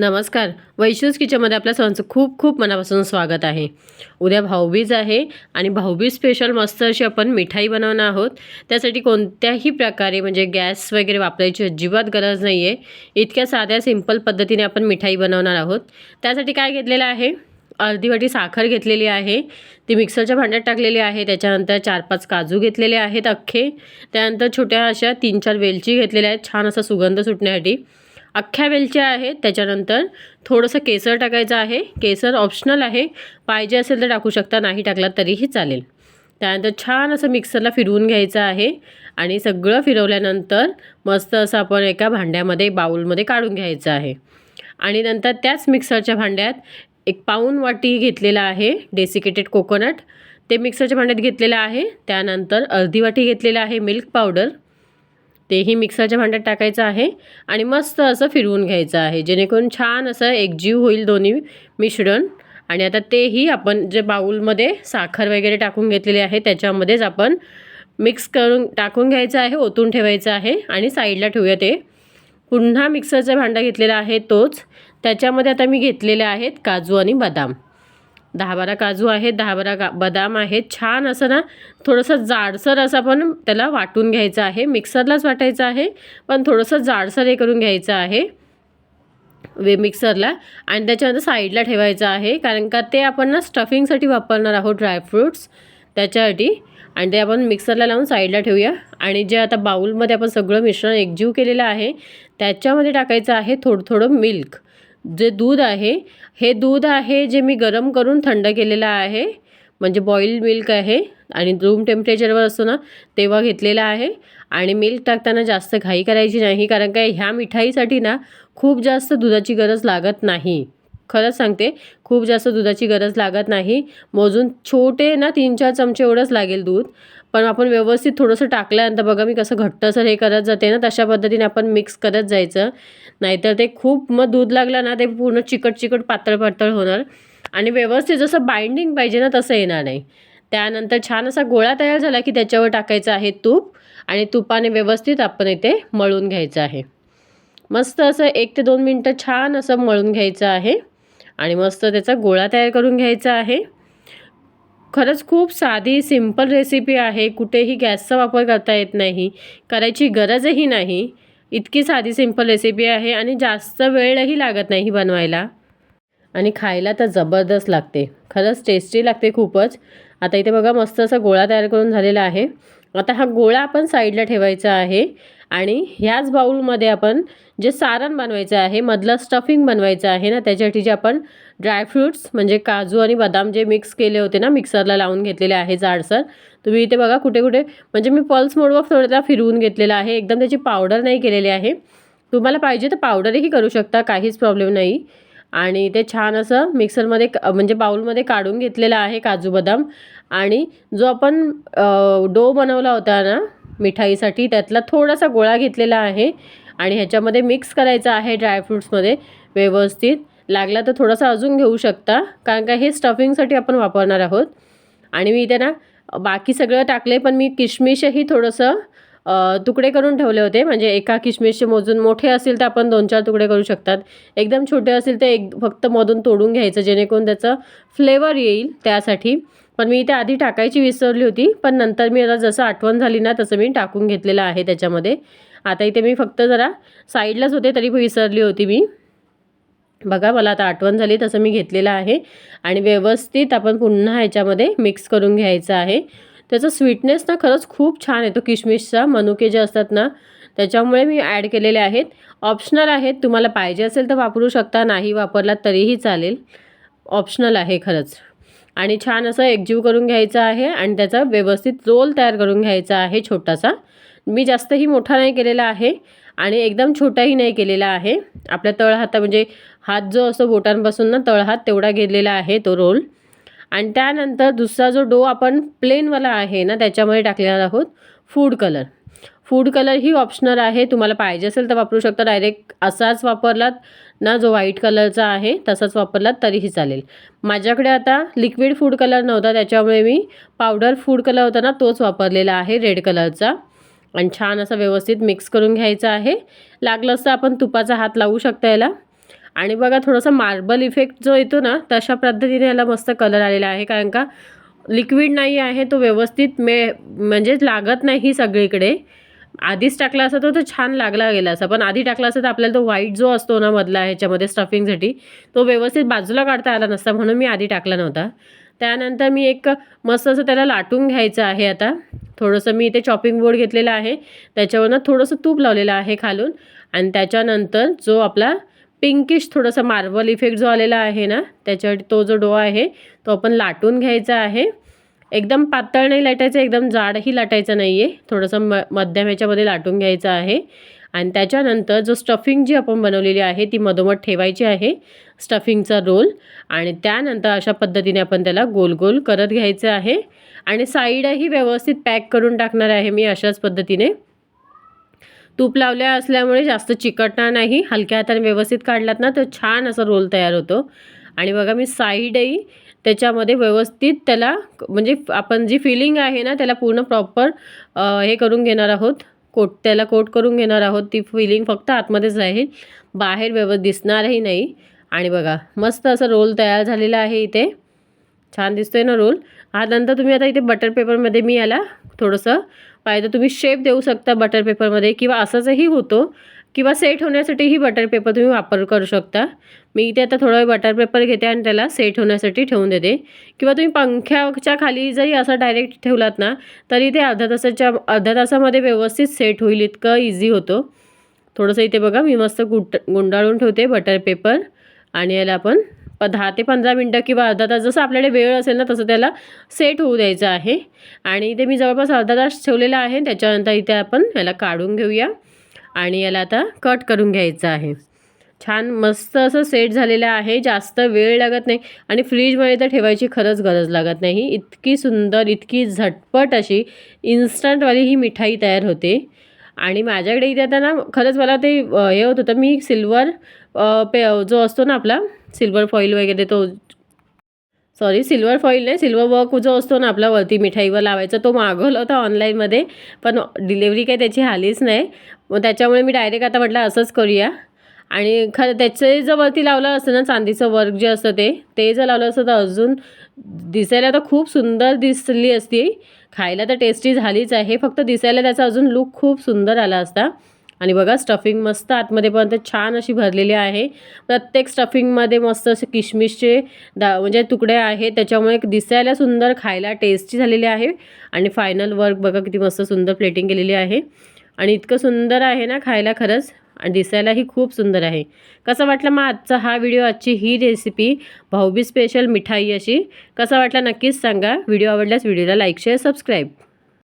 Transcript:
नमस्कार. वैशूज किचनमध्ये आपल्या सर्वांचं खूप खूप मनापासून स्वागत आहे. उद्या भाऊबीज आहे आणि भाऊबीज स्पेशल मस्त अशी आपण मिठाई बनवणार आहोत. त्यासाठी कोणत्याही प्रकारे म्हणजे गॅस वगैरे वापरायची अजिबात गरज नाही आहे इतक्या साध्या सिंपल पद्धतीने आपण मिठाई बनवणार आहोत. त्यासाठी काय घेतलेलं आहे? अर्धी वाटी साखर घेतलेली आहे. ती मिक्सरच्या भांड्यात टाकलेली आहे. त्याच्यानंतर चार पाच काजू घेतलेले आहेत अख्खे. त्यानंतर छोट्या अशा तीन चार वेलची घेतलेल्या आहेत. छान असा सुगंध सुटण्यासाठी. अख्ख्या वेलच्या आहेत त्याच्यानंतर थोडंसं केसर टाकायचं आहे. केसर ऑप्शनल आहे. पाहिजे असेल तर टाकू शकता नाही टाकला तरीही चालेल. त्यानंतर छान असं मिक्सरला फिरवून घ्यायचं आहे. आणि सगळं फिरवल्यानंतर मस्त असं आपण एका भांड्यामध्ये बाऊलमध्ये काढून घ्यायचं आहे. आणि नंतर त्याच मिक्सरच्या भांड्यात एक पाऊन वाटी घेतलेला आहे डेसिकेटेड कोकोनट ते मिक्सरच्या भांड्यात घेतलेलं आहे. त्यानंतर अर्धी वाटी घेतलेलं आहे मिल्क पावडर तेही मिक्सरच्या भांड्यात टाकायचं आहे आणि मस्त असं फिरवून घ्यायचं आहे. जेणेकरून छान असं एकजीव होईल दोन्ही मिश्रण. आणि आता तेही आपण जे बाऊलमध्ये साखर वगैरे टाकून घेतलेले आहे त्याच्यामध्येच आपण मिक्स करून टाकून घ्यायचं आहे ओतून ठेवायचं आहे आणि साईडला ठेवूया ते. पुन्हा मिक्सरचा भांडा घेतलेला आहे तोच. त्याच्यामध्ये आता मी घेतलेले आहेत काजू आणि बदाम. दहा बारा काजू आहेत दहा बारा गा बदाम आहेत. छान असं ना थोडंसं जाडसर असं पण त्याला वाटून घ्यायचं आहे. मिक्सरलाच वाटायचं आहे पण थोडंसं जाडसर हे करून घ्यायचं आहे. वे मिक्सरला. आणि त्याच्यानंतर साईडला ठेवायचं आहे कारण का ते आपण ना स्टफिंगसाठी वापरणार आहोत ड्रायफ्रूट्स त्याच्यासाठी. आणि ते आपण मिक्सरला लावून साईडला ठेवूया. आणि जे आता बाऊलमध्ये आपण सगळं मिश्रण एकजीव केलेलं आहे त्याच्यामध्ये टाकायचं आहे थोडं थोडं मिल्क. जे दूध आहे हे दूध आहे जे मी गरम करून थंड केलेलं आहे. म्हणजे बॉईल मिल्क आहे आणि रूम टेम्परेचरवर असतो ना तेव्हा घेतलेला आहे. आणि मिल्क टाकताना जास्त घाई करायची नाही कारण काय ह्या मिठाईसाठी ना खूप जास्त दुधाची गरज लागत नाही. खरंच सांगते खूप जास्त दुधाची गरज लागत नाही. मोजून छोटे ना तीन चार चमचे एवढंच लागेल दूध. पण आपण व्यवस्थित थोडंसं टाकल्यानंतर बघा मी कसं घट्टसर हे करत जाते ना तशा पद्धतीने आपण मिक्स करत जायचं. नाहीतर ते खूप मग दूध लागलं ना ते पूर्ण चिकट चिकट पातळ पातळ होणार. आणि व्यवस्थित जसं बाइंडिंग पाहिजे ना तसं येणार नाही. त्यानंतर छान असा गोळा तयार झाला की त्याच्यावर टाकायचं आहे तूप. आणि तुपाने व्यवस्थित आपण इथे मळून घ्यायचं आहे. मस्त असं एक ते दोन मिनटं छान असं मळून घ्यायचं आहे. आणि मस्त त्याचा गोळा तयार करून घ्यायचा आहे. खरंच खूप साधी सिंपल रेसिपी आहे. कुठेही गॅसचा वापर करता येत नाही. करायची गरजही नाही. इतकी साधी सिंपल रेसिपी आहे आणि जास्त वेळही लागत नाही बनवायला. आणि खायला तर जबरदस्त लागते. खरंच टेस्टी लागते खूपच. आता इथे बघा मस्त असा गोळा तयार करून झालेला आहे. आता हा गोळा आपण साईडला ठेवायचा आहे आणि ह्याच बाऊलमध्ये आपण जे सारण बनवायचं आहे मधलं स्टफिंग बनवायचं आहे ना त्याच्यासाठी जे आपण ड्रायफ्रूट्स म्हणजे काजू आणि बदाम जे मिक्स केले होते ना मिक्सरला लावून घेतलेले आहे जाडसर तुम्ही इथे बघा कुठे कुठे म्हणजे मी पल्स मोडवर थोडं फिरवून घेतलेलं आहे एकदम त्याची पावडर नाही केलेली आहे. तुम्हाला पाहिजे तर पावडरही करू शकता काहीच प्रॉब्लेम नाही. आणि ते छान असं मिक्सरमध्ये म्हणजे बाऊलमध्ये काढून घेतलेलं आहे काजू बदाम. आणि जो आपण डो बनवला होता ना मिठाईसाठी त्यातला थोडासा गोळा घेतलेला आहे. आणि ह्याच्यामध्ये मिक्स करायचा आहे ड्रायफ्रूट्समध्ये व्यवस्थित. लागला तर थोडासा अजून घेऊ शकता कारण का हे स्टफिंगसाठी आपण वापरणार आहोत. आणि मी इथे ना बाकी सगळं टाकले पण मी किशमिशही थोडंसं तुकडे करून ठेवले होते. म्हणजे एका किशमिशचे मोजून मोठे असेल तर आपण दोन चार तुकडे करू शकतात. एकदम छोटे असेल तर एक फक्त मधून तोडून घ्यायचं जेणेकरून त्याचं फ्लेवर येईल त्यासाठी. पण मी इथे आधी टाकायची विसरली होती पण नंतर मी आता जसं आठवण झाली ना तसं मी टाकून घेतलेलं आहे त्याच्यामध्ये. आता इथे मी फक्त जरा साईडलाच होते तरी विसरली होती मी. बघा मला आता आठवण झाली तसं मी घेतलेलं आहे. आणि व्यवस्थित आपण पुन्हा ह्याच्यामध्ये मिक्स करून घ्यायचं आहे. त्याचं स्वीटनेस ना खरंच खूप छान येतो किशमिशचा मनुके जे असतात ना त्याच्यामुळे मी ॲड केलेले आहेत. ऑप्शनल आहेत. तुम्हाला पाहिजे असेल तर वापरू शकता. नाही वापरला तरीही चालेल. ऑप्शनल आहे खरंच. आणि छान असं एकजीव करून घ्यायचं आहे आणि त्याचा व्यवस्थित रोल तयार करून घ्यायचा आहे छोटासा. मी जास्तही मोठा नाही केलेला आहे आणि एकदम छोटाही नाही केलेला आहे. आपल्या तळहाता म्हणजे हात जो असतो बोटांपासून ना तळहात तेवढा घेतलेला आहे तो रोल. आणि त्यानंतर दुसरा जो डो आपण प्लेनवाला आहे ना त्याच्यामध्ये टाकलेला आहोत फूड कलर. फूड कलर ही ऑप्शनल आहे तुम्हाला पाहिजे असेल तर वापरू शकता. डायरेक्ट असाच वापरलात ना जो व्हाईट कलरचा आहे तसाच वापरलात तरीही चालेल. माझ्याकडे आता लिक्विड फूड कलर नव्हता त्याच्यामुळे मी पावडर फूड कलर होता ना तोच वापरलेला आहे रेड कलरचा. आणि छान असा व्यवस्थित मिक्स करून घ्यायचा आहे. लागलं असतं आपण तुपाचा हात लावू शकता याला. आणि बघा थोडंसं मार्बल इफेक्ट जो येतो ना तशा पद्धतीने याला मस्त कलर आलेला आहे. कारण का लिक्विड नाही आहे तो व्यवस्थित मे म्हणजे लागत नाही सगळीकडे. आधीच टाकला असता तर तो छान लागला गेला असा पण आधी टाकला असता तर आपल्याला तो व्हाईट जो असतो ना मधला ह्याच्यामध्ये स्टफिंगसाठी तो व्यवस्थित बाजूला काढता आला नसता म्हणून मी आधी टाकला नव्हता. त्यानंतर मी एक मस्त असं त्याला लाटून घ्यायचं आहे आता. थोडंसं मी इथे चॉपिंग बोर्ड घेतलेला आहे. त्याच्यावरनं थोडंसं तूप लावलेलं आहे खालून. आणि त्याच्यानंतर जो आपला पिंकिश थोडंसं मार्बल इफेक्ट जो आलेला आहे ना त्याच्यावर तो जो डो आहे तो आपण लाटून घ्यायचा आहे. एकदम पातळ नाही लाटायचं एकदम जाडही लाटायचं नाही आहे थोडंसं म मध्यम ह्याच्यामध्ये लाटून घ्यायचं आहे. आणि त्याच्यानंतर जो स्टफिंग जी आपण बनवलेली आहे ती मधोमध ठेवायची आहे स्टफिंगचा रोल आणि त्यानंतर अशा पद्धतीने आपण त्याला गोल गोल करत घ्यायचं आहे. आणि साईडही व्यवस्थित पॅक करून टाकणार आहे मी अशाच पद्धतीने. तूप लावल्या असल्यामुळे जास्त चिकटणार नाही. हलक्या हाताने व्यवस्थित काढलात ना तर छान असा रोल तयार होतो. आणि बघा मी साईडही त्याच्यामध्ये व्यवस्थित त्याला म्हणजे आपण जी फिलिंग आहे ना त्याला पूर्ण प्रॉपर हे करून घेणार आहोत. कोट त्याला कोट करून घेणार आहोत. ती फिलिंग फक्त आतमध्येच राहील. बाहेर व्यवस्थित दिसणारही नाही. आणि बघा मस्त असं रोल तयार झालेला आहे इथे. छान दिसतोय ना रोल. हा नंतर तुम्ही आता इथे बटर पेपरमध्ये मी याला थोडंसं पाहिजे तुम्ही शेप देऊ शकता बटर पेपरमध्ये किंवा असंचही होतो. किंवा सेट होण्यासाठीही बटर पेपर तुम्ही वापर करू शकता. मी इथे आता थोडा बटर पेपर घेते आणि त्याला सेट होण्यासाठी ठेवून देते. किंवा तुम्ही पंख्याच्या खाली जरी असं डायरेक्ट ठेवलात ना तरी ते अर्ध्या तासाच्या अर्ध्या तासामध्ये व्यवस्थित सेट होईल इतकं इझी होतो. थोडंसं इथे बघा मी मस्त गुट गुंडाळून ठेवते बटर पेपर आणि याला आपण दहा ते पंधरा मिनटं किंवा अर्धा तास जसं आपल्याकडे वेळ असेल ना तसं त्याला सेट होऊ द्यायचं आहे. आणि ते मी जवळपास अर्धा तास ठेवलेला आहे. त्याच्यानंतर इथे आपण याला काढून घेऊया. आणि याला आता कट करून घ्यायचं आहे. छान मस्त असं सेट झालेलं आहे. जास्त वेळ लागत नाही. आणि फ्रीजमध्ये तर ठेवायची खरंच गरज लागत नाही. इतकी सुंदर इतकी झटपट अशी इन्स्टंटवाली ही मिठाई तयार होते. आणि माझ्याकडे इथे आता ना खरंच मला ते हे होत होतं. मी सिल्वर पे जो असतो ना आपला सिल्वर फॉईल वगैरे तो सॉरी सिल्वर फॉईल नाही सिल्वर वर्क जो असतो ना आपला वरती मिठाईवर लावायचा तो मागवला होता ऑनलाईनमध्ये पण डिलेवरी काही त्याची आलीच नाही. मग त्याच्यामुळे मी डायरेक्ट आता म्हटलं असंच करूया. आणि खरं त्याचे जर वरती लावलं असतं ना चांदीचं वर्क जे असतं ते ते जर लावलं असतं तर अजून दिसायला तर खूप सुंदर दिसली असती. खायला तर टेस्टी झालीच आहे फक्त दिसायला त्याचा अजून लुक खूप सुंदर आला असता. आणि बघा स्टफिंग मस्त आतमध्ये पण छान अशी भरलेली आहे. प्रत्येक स्टफिंगमध्ये मस्त असे किशमिशचे दा म्हणजे तुकडे आहेत. त्याच्यामुळे दिसायला सुंदर खायला टेस्टी झालेले आहे. आणि फायनल वर्क बघा किती मस्त सुंदर प्लेटिंग केलेली आहे. आणि इतकं सुंदर आहे ना खायला खरंच. आणि दिसायलाही खूप सुंदर आहे. कसा वाटला मग आजचा हा व्हिडिओ आजची ही रेसिपी भाऊबी स्पेशल मिठाई अशी. कसा वाटला नक्कीच सांगा. व्हिडिओ आवडल्यास व्हिडिओला लाईक शेअर सबस्क्राईब